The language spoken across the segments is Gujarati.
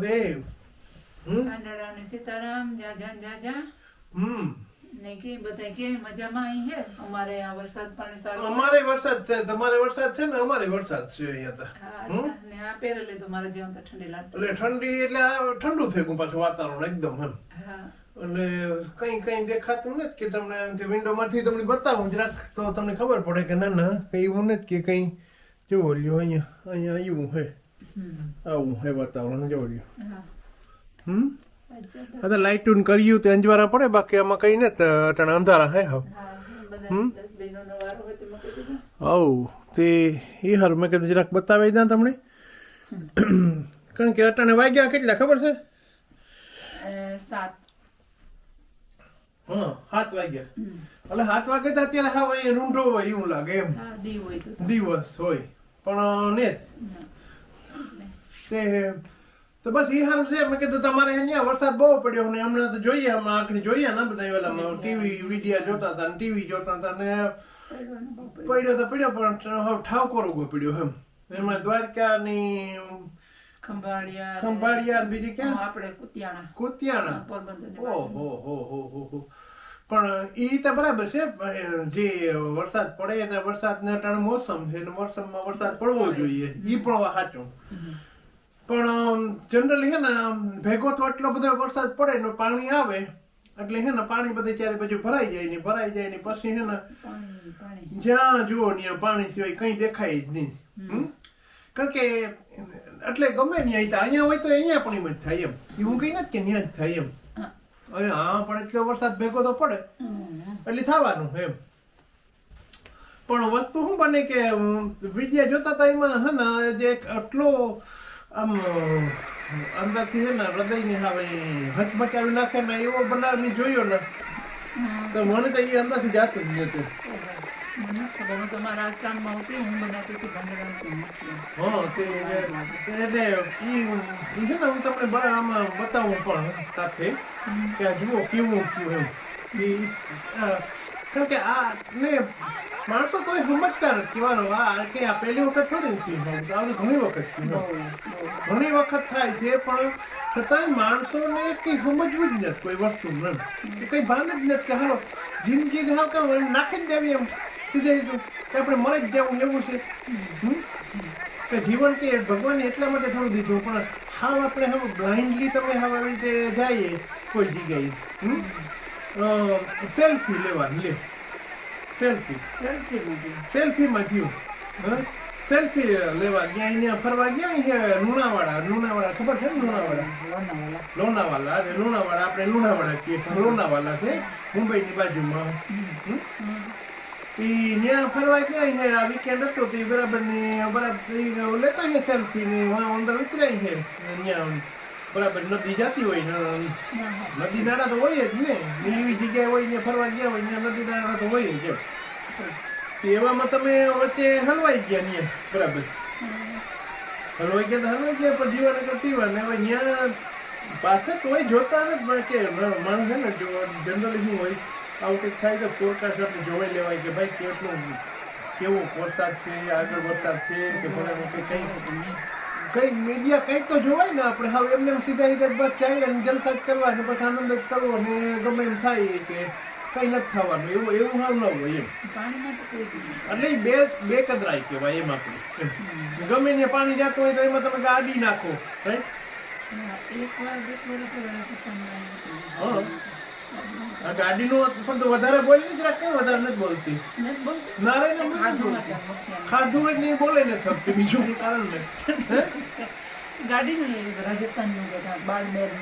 શ્રી કૃષ્ણ અને હર હર મહાદેવ સીતારામ જા જા જા જા. હમ. ને કે બધા કેવી મજામાં અહીં હે? અમારે આ વરસાદ પાણી સારું. અમારે વરસાદ છે તમારે વરસાદ છે ને અમારે વરસાદ છે અહીંયા તો. હા, ને આ પહેરેલી તો મારા જીવન તો ઠંડી લાગતી એટલે ઠંડી એટલે ઠંડુ થઈ ગયું પાછું વાતાવરણ એકદમ એમ. હા. એટલે કઈ કઈ દેખાતું નથી કે તમને વિન્ડો માંથી તમને બતાવું જરાક તો તમને ખબર પડે કે ના ના કઈ એવું નથી કે કઈ. જોવો લ્યો અહીંયા અહીંયા આવ્યું હે. હમ. આવું હે વાતાવરણ જોડ્યું હા. હમ? અચ્છા, આ તો કર્યું તે અંજવારા પડે બાકી આમાં કઈ ને અટાણે અંધારા હે હવે. હા હોય તો એ હારું મેં કીધું જરાક બતાવી દઉં તમને. કારણ કે અટાણે વાગ્યા કેટલા ખબર છે? એ, સાત. હા સાત વાગ્યા. એટલે સાત વાગે તો અત્યારે હા અહીંયા રૂંઢો હોય એવું લાગે એમ. હા દિવસ હોય. પણ ને ના. તો બસ એ હારું છે મેં કીધું તમારે અહીંયા વરસાદ બહુ પડ્યો ને હમણાં તો જોઈએ હમણાં આંખની જોઈએ ને બધા ઓલામાં ટીવી વિડીયા જોતા હતા ને ટીવી જોતા હતા ને પડ્યો. તો પડ્યો પણ હવે ઠાવકો રોગો પડ્યો એમ. એમાં દ્વારકાની ખંભાળિયા ખંભાળિયા બીજી ક્યાં? આપણે કુતિયાણા. કુતિયાણા. પોરબંદરની ઓહો હો હો હો હો. પણ ઈ તો બરાબર છે જે વરસાદ પડે તો વરસાદ ને અટાણે મોસમ છે મોસમમાં વરસાદ પડવો જોઈએ. ઈ પણ સાચું. પણ જનરલી હે ને ભેગો તો એટલો બધો વરસાદ પડે ને પાણી આવે એટલે હે ને પાણી બધે ચારે બાજુ ભરાઈ જાય ને ભરાઈ જાય ને પછી હે ને જ્યાં જુઓ ત્યાં પાણી સિવાય કઈ દેખાય જ નહીં. કારણ કે એટલે ગમે ત્યાં તો અહીંયા હોય તો અહીંયા પણ એમ જ થાય એમ. એવું કઈ નથી કે ત્યાં જ થાય એમ. હા. પણ એટલો વરસાદ ભેગો તો પડે. એટલે થવાનું એમ. પણ વસ્તુ શું બને કે વિદ્યા જોતા હતા એમાં હે ને જે એટલો આટલો આમ અંદરથી છે ને હૃદયને હવે હચમચાવી નાખે ને એવો બનાવ મેં જોયો ને તો મને તો એ અંદરથી જાતું જ નહોતું હું તો મારા આજ કામમાં હતી હું બનાવતી હતી એટલે ઈ છે ને હું તમને આમાં બતાવું પણ સાથે કે જુઓ કેવું થયું એમ. કારણ કે આ ને માણસો તો સમજતા નથી કેવાનો આ કે આ પહેલી વખત થોડી આ તો ઘણી વખત. બહુ. ઘણી વખત થાય છે પણ છતાંય માણસોને કંઈ સમજવું જ નથી કોઈ વસ્તુ એમ. કે કંઈ ભાન જ નથી કે હાલો જિંદગી હાવ કામ એમ નાખી જ દેવી એમ. સીધે સીધું કે આપણે મરી જ જવું એવું છે. કે જીવન કે ભગવાને એટલા માટે થોડું દીધું પણ હાવ આપણે હવે બ્લાઇન્ડલી તમે હવે આવી રીતે જઈએ કોઈ જગ્યાએ. સેલ્ફી લેવાની લે. સેલ્ફી સેલ્ફી સેલ્ફીમાં થયું. હા? સેલ્ફી લેવા ગયા અહીંયા ફરવા ગયા અહીંયા લુણાવાડા લુણાવાડા ખબર છે ને લુણાવાડા? લોનાવાલા. એટલે લુણાવાડા આપણે લુણાવાડા કહીએ. લોનાવાલા છે મુંબઈની બાજુમાં. ઈ ત્યાં ફરવા ગયા છે આ વીકેન્ડ હતો તે બરાબરની બરાબર લેતા છે સેલ્ફી ને અંદર ઉતરાય છે ત્યાં બરાબર નદી જતી હોય ને ના. નદી નાળા તો હોય જ ને. ને એવી જગ્યાએ હોય ને ફરવા ગયા હોય ત્યાં નદી નાળા તો હોય જ એવામાં તમે વચ્ચે હલવાઈ ગયા ને બરાબર. હલવાઈ ગયા તો હલવાઈ ગયા પણ જીવન કરતી ને હવે ત્યાં પાછા તોય જોતા નથી કે માણસ છે ને જો જનરલી શું હોય આવું કંઈક થાય તો ફોરકાસ્ટ આપણે જોવાઈ લેવાય કે ભાઈ કેટલું કેવો વરસાદ છે આગળ વરસાદ છે કે ભલે કઈ કઈ મીડિયા કઈ તો જોવાય ને આપણે. હવે એમને એમ સીધા રીતે બસ જાય અને જલસા જ કરવા ને બસ આનંદ જ કરવો ને ગમે એમ થાય કે કઈ નથી થવાનું. એવું એવું હાવ ન હોય એમ. એટલે બે બે કદરાય કહેવાય એમ આપણે. ગમે ને પાણી જતું હોય તો એમાં તમે ગાડી નાખો રાઈટ એક વાર વાર રાજસ્થાનમાં. આ ગાડીનો પણ વધારે બોલી ને જરાક કઈ વધારે નથી બોલતી. ના રે ને ખાધું એટલે બોલે ને થકતી બીજું કારણ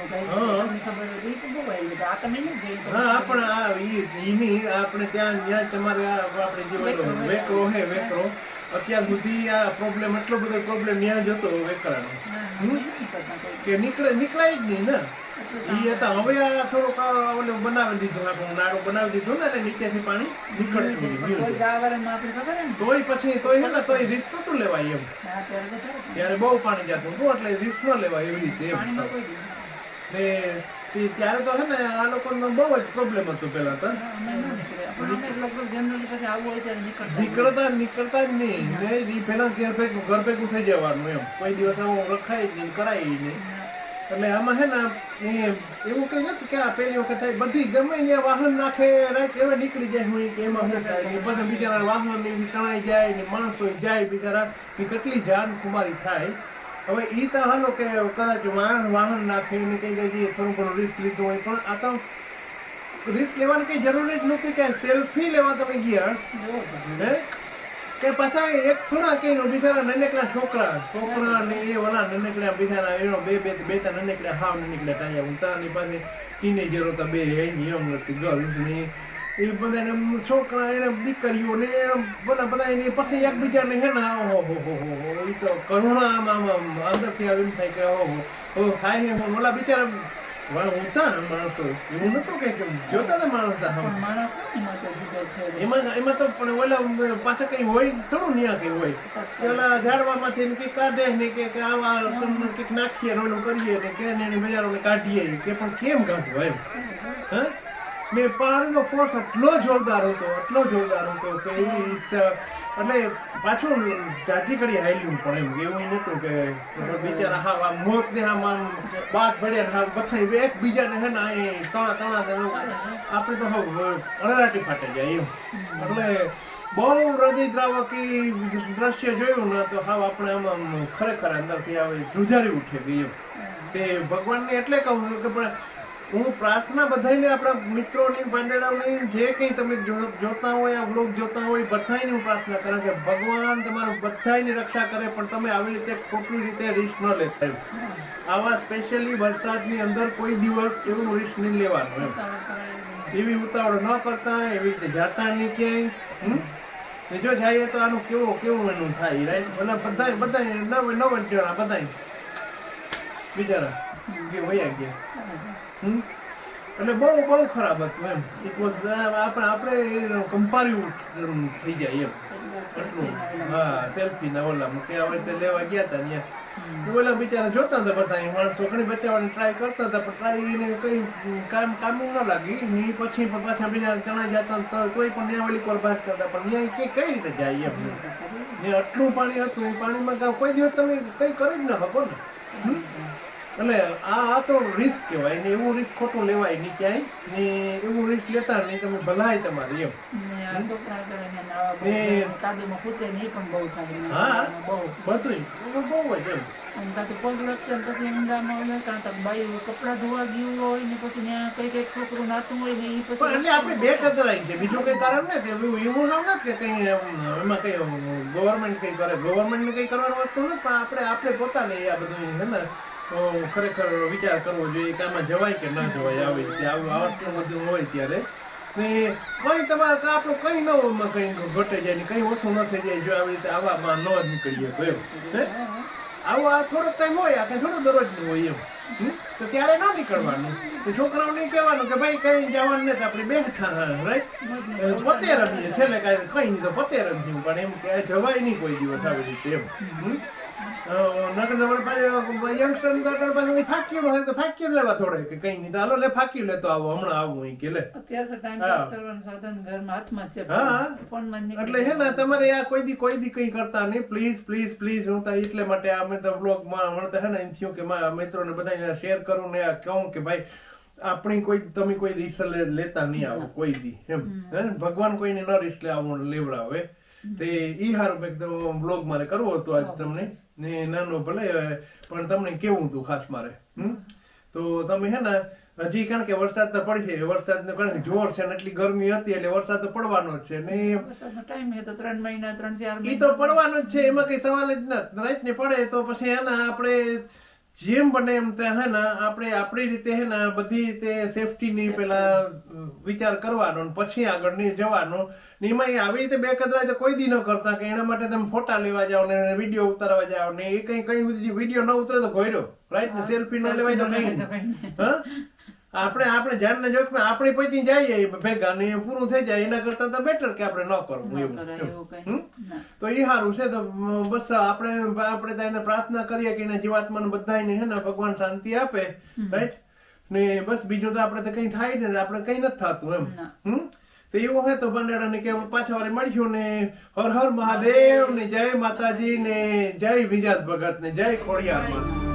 બધા. તમને ખબર તો બહુ આવ્યું હતું. આ તમે હા પણ આ આપણે ત્યાં ત્યાં તમારે આ આપણે જે વેકરો, હે વેકરો. અત્યાર સુધી આ પ્રોબ્લેમ એટલો બધો પ્રોબ્લેમ ત્યાં જ હતો વેકરાનો. ના, ના. કે નીકળે નીકળાય જ નહીં ને. ઈ હતા. હવે આ થોડુંક આ બનાવી દીધો આપણું નાળો બનાવી દીધો ને એટલે નીચેથી પાણી નીકળતું તોય ગાવરમાં આપણે ખબર ને? તોય પછી તોય હે ને તોય રિસ્ક નતું લેવાય એમ. ત્યારે. બહુ પાણી જતું હતું એટલે રિસ્ક ન લેવાય એવી રીતે. ને તે ત્યારે તો હે ને આ લોકોનો બહુ જ પ્રોબ્લેમ હતો પેલા તો. નીકળતા નીકળતા જ નહીં. ને ઘેર ભેગું ઘર ભેગું થઈ જવાનું એમ. કોઈ દિવસ આવું રખાય જ નહીં કરાય નહીં. એટલે આમાં હે ને એ એવું કઈ નથી કે આ પેલી વખત થાય. બધી ગમે ત્યાં વાહન નાખે રાઈટ એવા નીકળી જાય હું કે એમાં શું થાય. ને પછી બિચારા વાહન ને એવી તણાઈ જાય ને માણસો જાય બિચારા એ કેટલી જાન ખુમારી થાય. હવે એ તો હાલો કે કદાચ વાહન વાહન નાખે ને કઈ જાય થોડું ઘણું રિસ્ક લીધું હોય. પણ આ તો રિસ્ક લેવાની કઈ જરૂર જ નહોતી કે સેલ્ફી લેવા તમે ગયા. હે? કે પાછા એક થોડા નો બિચારા નાનકડા છોકરા છોકરા ને એ ઓલા નાનકડા બિચારા, એનો બે બે બે ત્રણ નાનકડા હાવ નાનકડા ટાયા ઉતારની પાસે ટીનેજર તો બે યંગ હતી ગર્લ્સ ને એ બધાને છોકરા એને દીકરીઓ ને બધા બધા એને પછી એકબીજાને હે ને હો હો હો હો એ તો કરુણા આમ આમ અંદરથી આવીને એમ થાય કે હો હો થાય હે ઓલા બિચારા ઉતા માણસો. એવું નતું કે જોતા ને માણસ એમાં એમાં તો પણ ઓલા પાસે કઈ હોય થોડું ન્યા કઈ હોય. કે ઓલા ઝાડવામાંથી ને કાઢે ને કે આવા કંઈક નાખીએ ને ઓલું કરીએ ને કે ને બજારોને કાઢીએ કે પણ કેમ કાઢવો એમ? હે? ને પાણીનો ફોર્સ એટલો જોરદાર હતો એટલો જોરદાર હતો કે એટલે પાછું જાજી કરી હાલ્યું પણ એમ, એવું નતું કે બિચારા હા આમ મોત ને આમ આમ બાદ ભર્યા હા બથાઈ એકબીજાને હે ને એ તણા તણા આપણે તો હવે અળરાટી ફાટે જાય એમ. એટલે બહુ હૃદયદ્રાવકી દ્રશ્ય જોયું ને તો હા આપણે આમ આમ ખરેખર અંદરથી આવે ધ્રુજારી ઉઠે ગઈ એમ. તે ભગવાનને એટલે કહું કે પણ હું પ્રાર્થના બધાને આપણા મિત્રોની પાંડેડાઓની જે કંઈ તમે જોતા હોય આ બ્લોગ જોતા હોય બધાને હું પ્રાર્થના કરું કે ભગવાન તમારું બધાની રક્ષા કરે પણ તમે આવી રીતે ખોટી રીતે રિસ્ક ન લેતા આવા સ્પેશિયલી વરસાદની અંદર કોઈ દિવસ એવું રિસ્ક નહીં લેવાનું એમ. એવી ઉતાવળ ન કરતા એવી રીતે જાતા નહીં ક્યાંય જો જઈએ તો આનું કેવો કેવું એનું થાય રાઈટ બધા બધા બધા નવ નવ જણા બધા બિચારા કે વયા ગયા? એટલે બહુ બહુ ખરાબ હતું એમ. ઇટ વોઝ આપણે આપણે કમ્પારિવ થઈ જાય એમ. એટલું. હા સેલ્ફી ના ઓલામાં કે આપણે તે લેવા ગયા હતા ત્યાં. ઓલા બિચારા જોતા હતા બધા માણસો ઘણી બચાવવાની ટ્રાય કરતા હતા પણ ટ્રાય એને કઈ કામ કામું ન લાગી. ને પછી પણ પાછા બીજા ચણા જતા તોય પણ ત્યાં ઓલી પર ભાગતા હતા પણ ત્યાં કઈ કઈ રીતે જાય એમ. ને આટલું પાણી હતું, એ પાણીમાં કોઈ દિવસ તમે કઈ કરી જ ન શકો ને? એટલે આ આ તો રિસ્ક કહેવાય. ને એવું રિસ્ક ખોટું લેવાય નહીં ક્યાંય. ને એવું રિસ્ક લેતા નહીં તમે ભલાય તમારી એમ. બહુ ને- જાય. કાદવમાં કૂદે ને એ પણ બહુ થાય ને હા. નાવામાં બધું બહુ જ એમ. પગ લપસે ને પછી ઊંડામાં હોય કાં તો બાયું કપડાં ધોવા ગયું હોય ને પછી ત્યાં કઈ કંઈક છોકરું નાતું હોય ને એ પછી એટલે આપણે બે છે. બીજું કઈ કારણ ને કે એવું એવું નામ નથી કે કઈ એમાં કઈ ગવર્મેન્ટ કઈ કરે. ગવર્મેન્ટ ને કઈ કરવાની વસ્તુ નથી પણ આપણે આપણે પોતાને આ બધું છે ને અ, ખરેખર વિચાર કરવો જોઈએ કે આમાં જવાય કે ન જવાય આવી રીતે. આવું આટલું બધું હોય ત્યારે. ને કઈ તમારે આપણું કઈ ન એમાં કઈ ઘટે જાય ને કઈ ઓછું ન થઈ જાય. જો આવી રીતે આવામાં ન જ નીકળીએ તો એમ? આવું આ થોડોક ટાઈમ હોય આ કઈ થોડો દરરોજનું હોય એમ. તો ત્યારે ન નીકળવાનું. તો છોકરાઓને કહેવાનું કે ભાઈ કઈ જવાનું નથી આપણે બેઠા રાઈટ પતે રમીએ છેલ્લે ને કઈ નહીં તો પતે રમીએ. પણ એમ કે જવાય નહીં કોઈ દિવસ આવી રીતે એમ. નકર તો ફાંકી હોય તો ફાંકી લેવા થોડે કે કઈ નહીં. તો હાલો લે ફાકી લેતો આવો હમણાં આવું તો એટલે તમારે આ કોઈ દી કોઈ દી કઈ કરતા નહીં, પ્લીઝ પ્લીઝ પ્લીઝ હું તો એટલે માટે અમે તો બ્લોગમાં મળતા હે ને, એમ થયું કે મારા મિત્રોને બધાને શેર કરું ને આ કહું કે ભાઈ, આપણી કોઈ તમે કોઈ રિસ્ક લેતા નહીં આવો કોઈ દી. એમ? ભગવાન કોઈને ન રિસ્ક લેવા લેવડાવે. તે ઈ હારું કીધું બ્લોગ મારે કરવો હતો આજ તમને. ને નાનો ભલે પણ તમને કેવું હતું ખાસ મારે તો તમે હે ને હજી કારણ કે વરસાદ તો પડશે વરસાદ ને કારણ જોર છે ને એટલી ગરમી હતી એટલે વરસાદ તો પડવાનો જ છે ને ટાઈમ છે તો ત્રણ મહિના ત્રણ ચાર એ તો પડવાનો જ છે એમાં કઈ સવાલ જ ના રાઈટ ને પડે તો પછી એના આપણે જેમ બને એમ તે હે ને આપણે આપણી રીતે હે ને બધી રીતે સેફટી ની પેલા વિચાર કરવાનો ને પછી આગળ નહીં જવાનો ને એમાં એ આવી રીતે બે કદરા કોઈ દી ન કરતા કે એના માટે તમે ફોટા લેવા જાઓ ને વીડિયો ઉતારવા જાઓ ને એ કઈ કઈ વીડિયો ન ઉતરે તો ઘોડ્યો રાઈટ ને સેલ્ફી ન લેવાય તો કઈ. હા? આપણે આપણે જાણને જોખમે આપણી પૈતી જાય ભેગા ને પૂરું થઈ જાય એના કરતા તો બેટર કે આપણે ન કરવું એવું? ના. તો એ સારું છે તો બસ આપણે આપણે તો એને પ્રાર્થના કરીએ કે એના જીવાત્માને બધાને હે ને ભગવાન શાંતિ આપે રાઈટ ને બસ બીજું તો આપણે તો કઈ થાય ને આપણે કઈ નથી થતું એમ. હમ? તો એવું હોય તો બંડાળાને કે આપણે પાછા વારે મળીશું ને હર હર મહાદેવ ને જય માતાજી ને જય વિજાત ભગત ને જય ખોડિયારમાં.